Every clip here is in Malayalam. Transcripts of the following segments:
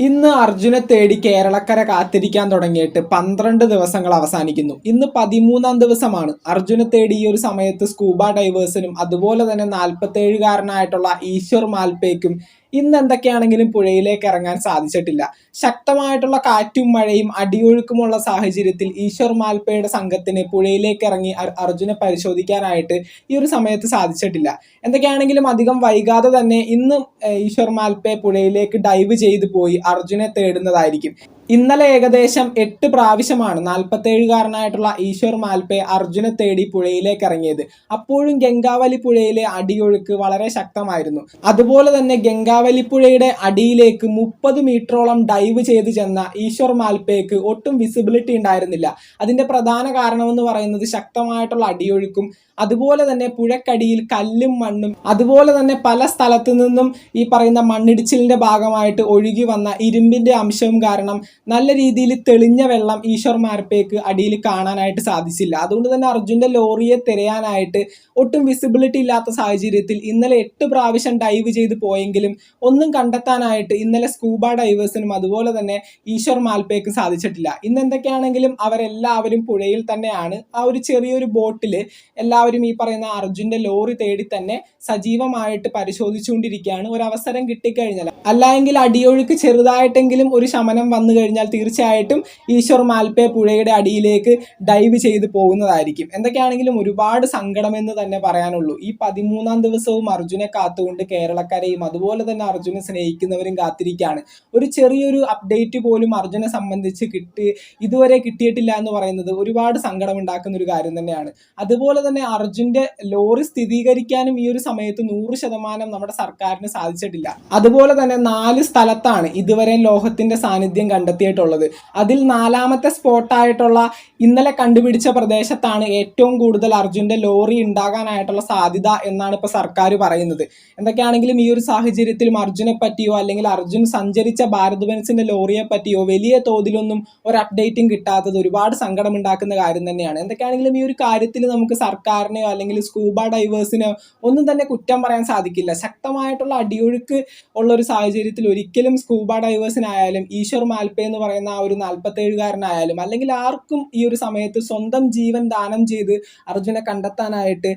ഇന്ന് അർജുനെ തേടി കേരളക്കര കാത്തിരിക്കാൻ തുടങ്ങിയിട്ട് പന്ത്രണ്ട് ദിവസങ്ങൾ അവസാനിക്കുന്നു. ഇന്ന് പതിമൂന്നാം ദിവസമാണ്. അർജുനെ തേടി ഈ ഒരു സമയത്ത് സ്കൂബ ഡൈവേഴ്സിനും അതുപോലെ തന്നെ നാൽപ്പത്തേഴുകാരനായിട്ടുള്ള ഈശ്വർ മാൽപേക്കും ഇന്ന് എന്തൊക്കെയാണെങ്കിലും പുഴയിലേക്ക് ഇറങ്ങാൻ സാധിച്ചിട്ടില്ല. ശക്തമായിട്ടുള്ള കാറ്റും മഴയും അടിയൊഴുക്കുമുള്ള സാഹചര്യത്തിൽ ഈശ്വർ മാൽപ്പയുടെ സംഘത്തിന് പുഴയിലേക്ക് ഇറങ്ങി അർ- അർജുനെ പരിശോധിക്കാനായിട്ട് ഈ ഒരു സമയത്ത് സാധിച്ചിട്ടില്ല. എന്തൊക്കെയാണെങ്കിലും അധികം വൈകാതെ തന്നെ ഇന്ന് ഈശ്വർ മാൽപ്പെ പുഴയിലേക്ക് ഡൈവ് ചെയ്തു പോയി. അർജുനെ തേടുന്നതായിരിക്കും. ഇന്നലെ ഏകദേശം എട്ട് പ്രാവശ്യമാണ് നാൽപ്പത്തേഴുകാരനായിട്ടുള്ള ഈശ്വർ മാൽപ്പെ അർജുനെ തേടി പുഴയിലേക്ക് ഇറങ്ങിയത്. അപ്പോഴും ഗംഗാവലി പുഴയിലെ അടിയൊഴുക്ക് വളരെ ശക്തമായിരുന്നു. അതുപോലെ തന്നെ ഗംഗാവലി പുഴയുടെ അടിയിലേക്ക് മുപ്പത് മീറ്ററോളം ഡൈവ് ചെയ്ത് ചെന്ന ഈശ്വർ മാൽപ്പേക്ക് ഒട്ടും വിസിബിലിറ്റി ഉണ്ടായിരുന്നില്ല. അതിന്റെ പ്രധാന കാരണമെന്ന് പറയുന്നത് ശക്തമായിട്ടുള്ള അടിയൊഴുക്കും അതുപോലെ തന്നെ പുഴക്കടിയിൽ കല്ലും മണ്ണും അതുപോലെ തന്നെ പല സ്ഥലത്തു നിന്നും ഈ പറയുന്ന മണ്ണിടിച്ചിലിന്റെ ഭാഗമായിട്ട് ഒഴുകി വന്ന ഇരുമ്പിന്റെ അംശവും കാരണം നല്ല രീതിയിൽ തെളിഞ്ഞ വെള്ളം ഈശ്വർ മാർപ്പേക്ക് അടിയിൽ കാണാനായിട്ട് സാധിച്ചില്ല. അതുകൊണ്ട് തന്നെ അർജുന്റെ ലോറിയെ തിരയാനായിട്ട് ഒട്ടും വിസിബിലിറ്റി ഇല്ലാത്ത സാഹചര്യത്തിൽ ഇന്നലെ എട്ട് പ്രാവശ്യം ഡൈവ് ചെയ്ത് പോയെങ്കിലും ഒന്നും കണ്ടെത്താനായിട്ട് ഇന്നലെ സ്കൂബ ഡൈവേഴ്സിനും അതുപോലെ തന്നെ ഈശ്വർ മാൽപ്പേക്ക് സാധിച്ചിട്ടില്ല. ഇന്ന് എന്തൊക്കെയാണെങ്കിലും അവരെല്ലാവരും പുഴയിൽ തന്നെയാണ്. ആ ഒരു ചെറിയൊരു ബോട്ടിൽ എല്ലാവരും ഈ പറയുന്ന അർജുന്റെ ലോറി തേടി തന്നെ സജീവമായിട്ട് പരിശോധിച്ചുകൊണ്ടിരിക്കുകയാണ്. ഒരു അവസരം കിട്ടിക്കഴിഞ്ഞാൽ അല്ലായെങ്കിൽ അടിയൊഴുക്ക് ചെറുതായിട്ടെങ്കിലും ഒരു ശമനം വന്നു കഴിഞ്ഞാൽ തീർച്ചയായിട്ടും ഈശ്വർ മാൽപ്പെ പുഴയുടെ അടിയിലേക്ക് ഡൈവ് ചെയ്ത് പോകുന്നതായിരിക്കും. എന്തൊക്കെയാണെങ്കിലും ഒരുപാട് സങ്കടമെന്ന് തന്നെ പറയാനുള്ളൂ. ഈ പതിമൂന്നാം ദിവസവും അർജുനെ കാത്തുകൊണ്ട് കേരളക്കരയും അതുപോലെ തന്നെ അർജുനെ സ്നേഹിക്കുന്നവരും കാത്തിരിക്കുകയാണ്. ഒരു ചെറിയൊരു അപ്ഡേറ്റ് പോലും അർജുനെ സംബന്ധിച്ച് കിട്ടി ഇതുവരെ കിട്ടിയിട്ടില്ല എന്ന് പറയുന്നത് ഒരുപാട് സങ്കടമുണ്ടാക്കുന്ന ഒരു കാര്യം തന്നെയാണ്. അതുപോലെ തന്നെ അർജുന്റെ ലോറി സ്ഥിരീകരിക്കാനും ഈ ഒരു സമയത്ത് നൂറ് ശതമാനം നമ്മുടെ സർക്കാരിന് സാധിച്ചിട്ടില്ല. അതുപോലെ തന്നെ നാല് സ്ഥലത്താണ് ഇതുവരെ ലോഹത്തിന്റെ സാന്നിധ്യം കണ്ടെത്തിയിട്ടുള്ളത് അതിൽ നാലാമത്തെ സ്പോട്ടായിട്ടുള്ള ഇന്നലെ കണ്ടുപിടിച്ച പ്രദേശത്താണ് ഏറ്റവും കൂടുതൽ അർജുന്റെ ലോറി ഉണ്ടാകാനായിട്ടുള്ള സാധ്യത എന്നാണ് ഇപ്പോൾ സർക്കാർ പറയുന്നത്. എന്തൊക്കെയാണെങ്കിലും ഈ ഒരു സാഹചര്യത്തിലും അർജുനെ പറ്റിയോ അല്ലെങ്കിൽ അർജുൻ സഞ്ചരിച്ച ഭാരത് ബെൻസിന്റെ ലോറിയെ പറ്റിയോ വലിയ തോതിലൊന്നും ഒരു അപ്ഡേറ്റും കിട്ടാത്തത് ഒരുപാട് സങ്കടമുണ്ടാക്കുന്ന കാര്യം തന്നെയാണ്. എന്തൊക്കെയാണെങ്കിലും ഈ ഒരു കാര്യത്തിൽ നമുക്ക് സർക്കാരിനെയോ അല്ലെങ്കിൽ സ്കൂബ ഡൈവേഴ്സിനോ ഒന്നും തന്നെ കുറ്റം പറയാൻ സാധിക്കില്ല. ശക്തമായിട്ടുള്ള അടിയൊഴുക്ക് ഉള്ള ഒരു സാഹചര്യത്തിൽ ഒരിക്കലും സ്കൂബ ഡൈവേഴ്സിനായാലും ഈശ്വർ മാൽപ്പെ എന്ന് പറയുന്ന ആ ഒരു നാൽപ്പത്തേഴുകാരനായാലും അല്ലെങ്കിൽ ആർക്കും ഈ ഒരു സമയത്ത് സ്വന്തം ജീവൻ ദാനം ചെയ്ത് അർജുനെ കണ്ടെത്താനായിട്ട്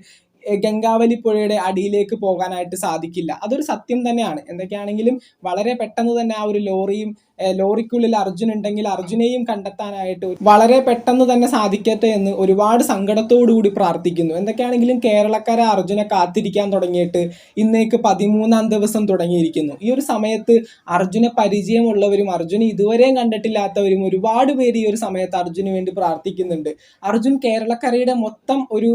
ഗംഗാവലി പുഴയുടെ അടിയിലേക്ക് പോകാനായിട്ട് സാധിക്കില്ല. അതൊരു സത്യം തന്നെയാണ്. എന്തൊക്കെയാണെങ്കിലും വളരെ പെട്ടെന്ന് തന്നെ ആ ഒരു ലോറിയും ലോറിക്കുള്ളിൽ അർജുൻ ഉണ്ടെങ്കിൽ അർജുനെയും കണ്ടെത്താനായിട്ട് വളരെ പെട്ടെന്ന് തന്നെ സാധിക്കട്ടെ എന്ന് ഒരുപാട് കൂടി പ്രാർത്ഥിക്കുന്നു. എന്തൊക്കെയാണെങ്കിലും കേരളക്കാരെ അർജുനെ കാത്തിരിക്കാൻ തുടങ്ങിയിട്ട് ഇന്നേക്ക് പതിമൂന്നാം ദിവസം തുടങ്ങിയിരിക്കുന്നു. ഈ ഒരു സമയത്ത് അർജുനെ പരിചയമുള്ളവരും അർജുനെ ഇതുവരെയും കണ്ടിട്ടില്ലാത്തവരും ഒരുപാട് പേര് ഈ ഒരു സമയത്ത് അർജുന് വേണ്ടി പ്രാർത്ഥിക്കുന്നുണ്ട്. അർജുൻ കേരളക്കരയുടെ മൊത്തം ഒരു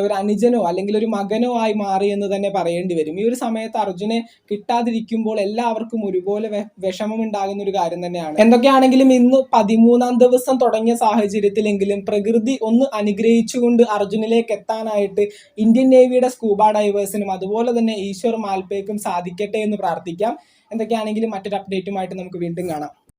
ഒരു അനുജനോ അല്ലെങ്കിൽ ഒരു മകനോ ആയി മാറി എന്ന് തന്നെ പറയേണ്ടി വരും. ഈ ഒരു സമയത്ത് അർജുനെ കിട്ടാതിരിക്കുമ്പോൾ എല്ലാവർക്കും ഒരുപോലെ വിഷമമുണ്ടാകുന്ന ഒരു കാര്യം തന്നെയാണ്. എന്തൊക്കെയാണെങ്കിലും ഇന്ന് പതിമൂന്നാം ദിവസം തുടങ്ങിയ സാഹചര്യത്തിലെങ്കിലും പ്രകൃതി ഒന്ന് അനുഗ്രഹിച്ചുകൊണ്ട് അർജുനിലേക്ക് എത്താനായിട്ട് ഇന്ത്യൻ നേവിയുടെ സ്കൂബ ഡൈവേഴ്സിനും അതുപോലെ തന്നെ ഈശ്വർ മാൽപ്പേക്കും സാധിക്കട്ടെ എന്ന് പ്രാർത്ഥിക്കാം. എന്തൊക്കെയാണെങ്കിലും മറ്റൊരു അപ്ഡേറ്റുമായിട്ട് നമുക്ക് വീണ്ടും കാണാം.